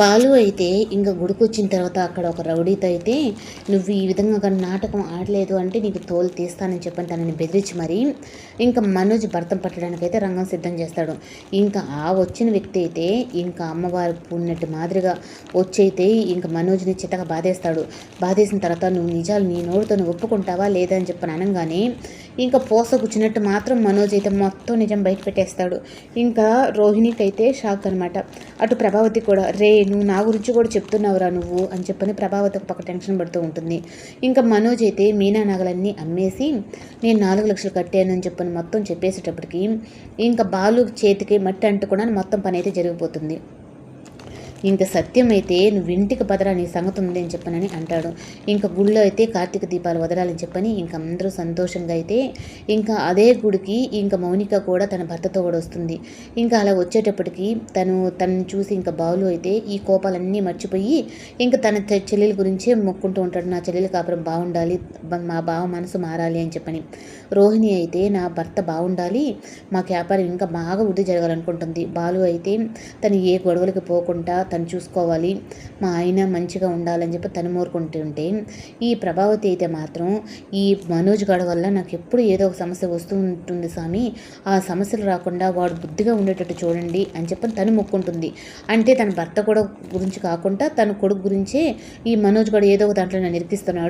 బాలు అయితే ఇంకా గుడికొచ్చిన తర్వాత అక్కడ ఒక రౌడీతో అయితే నువ్వు ఈ విధంగా కానీ నాటకం ఆడలేదు అంటే నీకు తోలు తీస్తానని చెప్పని తనని బెదిరించి మరి ఇంకా మనోజ్ భర్తం పట్టడానికి అయితే రంగం సిద్ధం చేస్తాడు. ఇంకా ఆ వచ్చిన వ్యక్తి అయితే ఇంకా అమ్మవారు పున్నట్టు మాదిరిగా వచ్చైతే ఇంకా మనోజ్ని చిత్తగా బాధేస్తాడు. బాధేసిన తర్వాత నువ్వు నిజాలు నీ నోరుతో నువ్వు ఒప్పుకుంటావా లేదా అని చెప్పని అనగానే ఇంకా పోస కూర్చున్నట్టు మాత్రం మనోజ్ అయితే మొత్తం నిజం బయట పెట్టేస్తాడు. ఇంకా రోహిణికి అయితే షాక్ అనమాట అటు ప్రభావతి కూడా రే నువ్వు నా గురించి కూడా చెప్తున్నావురా నువ్వు అని చెప్పని ప్రభావతి ఒక పక్క టెన్షన్ పడుతూ ఉంటుంది. ఇంకా మనోజ్ అయితే మీనా నగలన్నీ అమ్మేసి నేను నాలుగు లక్షలు కట్టానని చెప్పని మొత్తం చెప్పేసేటప్పటికి ఇంకా బాలు చేతికి మట్టి అంటుకోవడానికి మొత్తం పని అయితే జరిగిపోతుంది. ఇంక సత్యం అయితే నువ్వు ఇంటికి పదరా నీ సంగతి ఉందని చెప్పనని అంటాడు. ఇంకా గుళ్ళో అయితే కార్తీక దీపాలు వదలాలని చెప్పని ఇంకా అందరూ సంతోషంగా అయితే ఇంకా అదే గుడికి ఇంకా మౌనిక కూడా తన భర్తతో కూడా వస్తుంది. ఇంకా అలా వచ్చేటప్పటికి తను తనని చూసి ఇంకా బావులు అయితే ఈ కోపాలన్నీ మర్చిపోయి ఇంకా తన చెల్లెల గురించే మొక్కుంటూ ఉంటాడు. నా చెల్లెలు కాపురం బాగుండాలి మా బావ మనసు మారాలి అని చెప్పని. రోహిణి అయితే నా భర్త బాగుండాలి మా వ్యాపారం ఇంకా బాగా వృద్ధి జరగాలనుకుంటుంది. బాలు అయితే తను ఏ గొడవలకి పోకుండా తను చూసుకోవాలి. మా ఆయన మంచిగా ఉండాలని చెప్పి తను మోరుకుంటుంటే ఈ ప్రభావతి అయితే మాత్రం ఈ మనోజ్ గడ వల్ల నాకు ఎప్పుడు ఏదో ఒక సమస్య వస్తూ ఉంటుంది స్వామి ఆ సమస్యలు రాకుండా వాడు బుద్ధిగా ఉండేటట్టు చూడండి అని చెప్పి తను మొక్కుంటుంది. అంటే తన భర్త కూడా గురించి కాకుండా తన కొడుకు గురించే ఈ మనోజ్ గడ ఏదో ఒక దాంట్లో నేను ఇరికిస్తున్నాడు